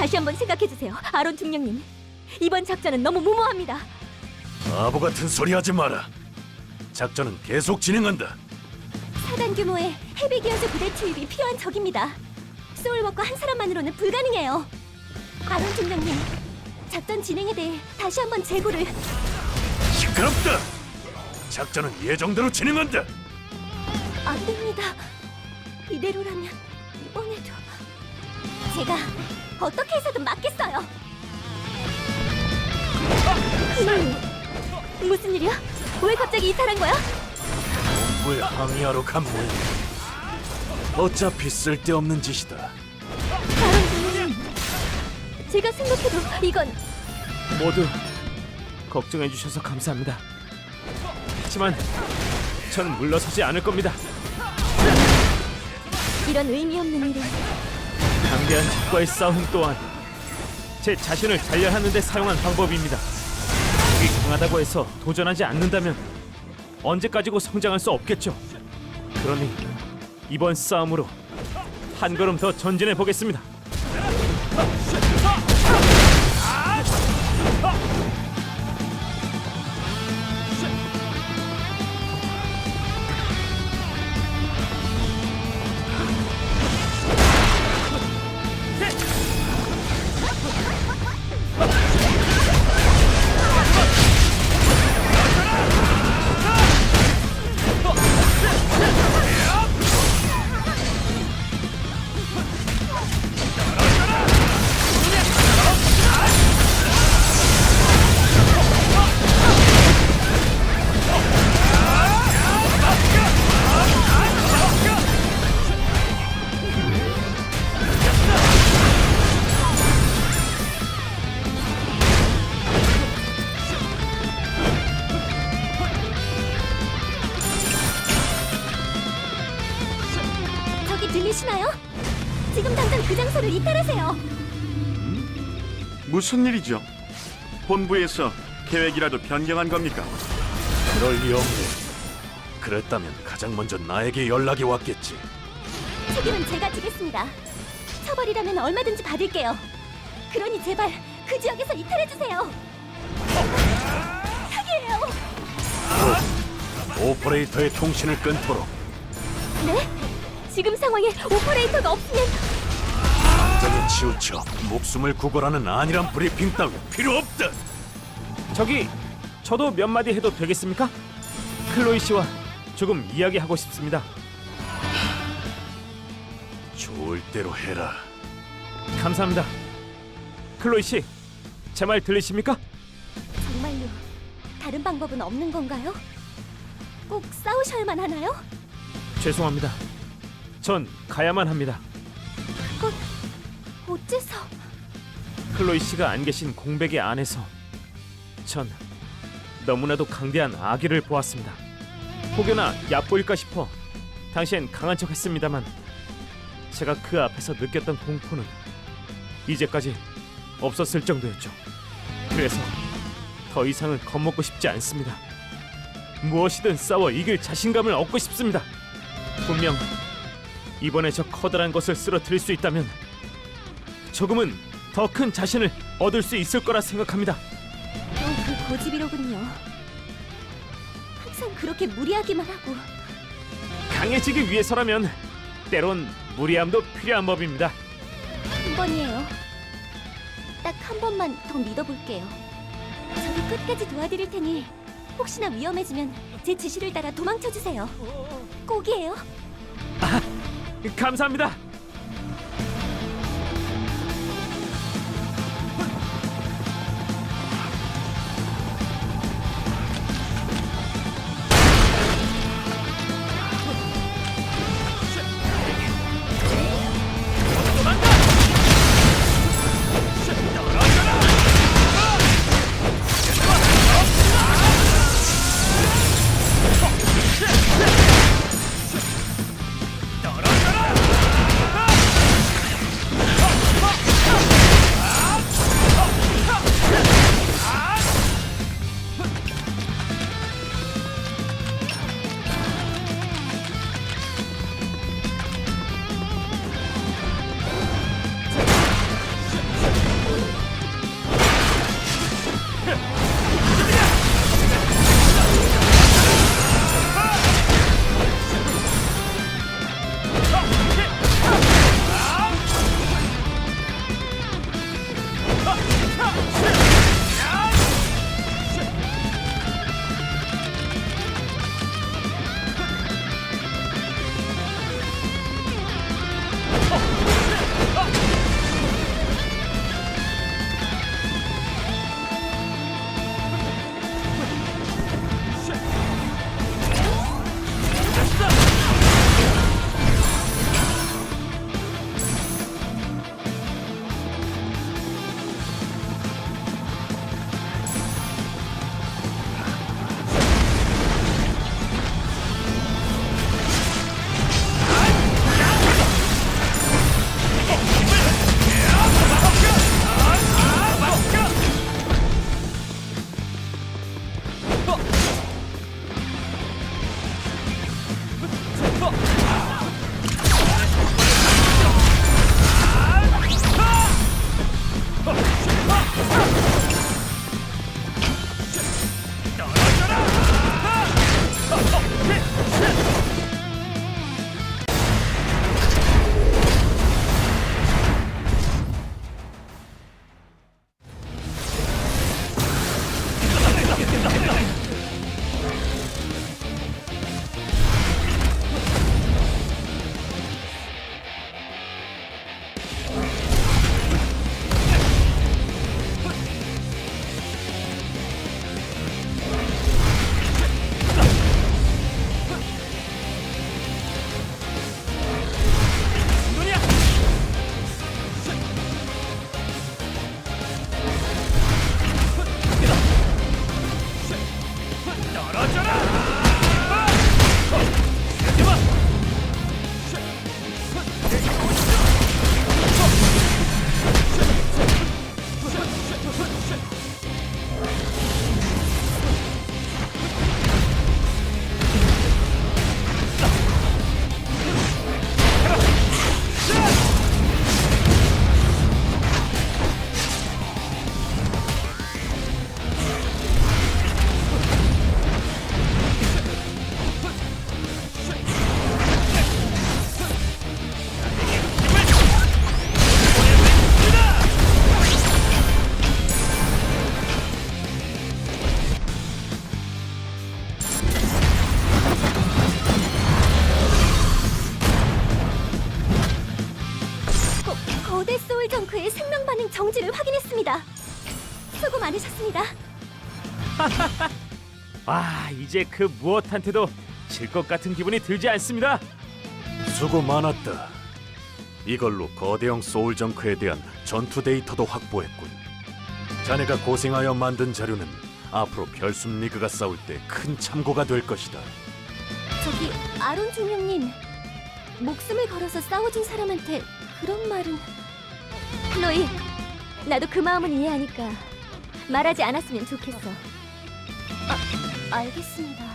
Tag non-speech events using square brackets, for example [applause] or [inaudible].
다시 한번 생각해주세요, 아론 중령님. 이번 작전은 너무 무모합니다. 바보 같은 소리 하지 마라. 작전은 계속 진행한다. 사단 규모의 헤비 기어즈 부대 투입이 필요한 적입니다. 소울워커 한 사람만으로는 불가능해요. 아론 중령님, 작전 진행에 대해 다시 한번 재고를 시끄럽다. 작전은 예정대로 진행한다. 안 됩니다. 이대로라면 이번에도 제가 어떻게 해서든 막겠어요. 음, 무슨 일이야? 왜 갑자기 이탈한 거야? 왜 항의하러 간 모양? 어차피 쓸데없는 짓이다. 분은 제가 생각해도 이건 모두 걱정해 주셔서 감사합니다. 하지만 전 물러서지 않을 겁니다. 이런 의미 없는 일은 강 대한 적과의 싸움 또한 제 자신을 단련하는 데 사용한 방법입니다. 적이 강하다고 해서 도전하지 않는다면 언제까지고 성장할 수 없겠죠. 그러니 이번 싸움으로 한 걸음 더 전진해 보겠습니다. 들리시나요? 지금 당장 그 장소를 이탈하세요. 무슨 일이죠? 본부에서 계획이라도 변경한 겁니까? 그럴 리 없네. 그랬다면 가장 먼저 나에게 연락이 왔겠지. 책임은 제가 지겠습니다. 처벌이라면 얼마든지 받을게요. 그러니 제발 그 지역에서 이탈해 주세요. 사기예요. 오퍼레이터의 통신을 끊도록 네? 지금 상황에 오퍼레이터가 없으면 완전히 치우쳐 목숨을 구걸하는 안일한 브리핑 따위 필요 없다. 저기 저도 몇 마디 해도 되겠습니까? 클로이 씨와 조금 이야기하고 싶습니다. 좋을 대로 해라. 감사합니다. 클로이 씨, 제 말 들리십니까? 정말로 다른 방법은 없는 건가요? 꼭 싸우셔야만 하나요? 죄송합니다. 전 가야만 합니다. 그건 어째서? 클로이 씨가 안 계신 공백의 안에서 전 너무나도 강대한 아기를 보았습니다. 혹여나 얕보일까 싶어 당시엔 강한 척했습니다만 제가 그 앞에서 느꼈던 공포는 이제까지 없었을 정도였죠. 그래서 더 이상은 겁먹고 싶지 않습니다. 무엇이든 싸워 이길 자신감을 얻고 싶습니다. 분명 이번에 저 커다란 것을 쓰러뜨릴 수 있다면 조금은 더 큰 자신을 얻을 수 있을 거라 생각합니다. 또 그 고집이로군요. 항상 그렇게 무리하기만 하고 강해지기 위해서라면 때론 무리함도 필요한 법입니다. 한 번이에요. 딱 한 번만 더 믿어볼게요. 저도 끝까지 도와드릴 테니 혹시나 위험해지면 제 지시를 따라 도망쳐 주세요. 꼭이에요. 감사합니다. 수고 많으셨습니다. [laughs] 아 이제 그 무엇한테도 질 것 같은 기분이 들지 않습니다. 수고 많았다. 이걸로 거대형 소울 정크에 대한 전투 데이터도 확보했군. 자네가 고생하여 만든 자료는 앞으로 별숨 리그가 싸울 때 큰 참고가 될 것이다. 저기 아론 중령님 목숨을 걸어서 싸워준 사람한테 그런 말은 클로이 나도 그 마음은 이해하니까 말하지 않았으면 좋겠어. 아, 알겠습니다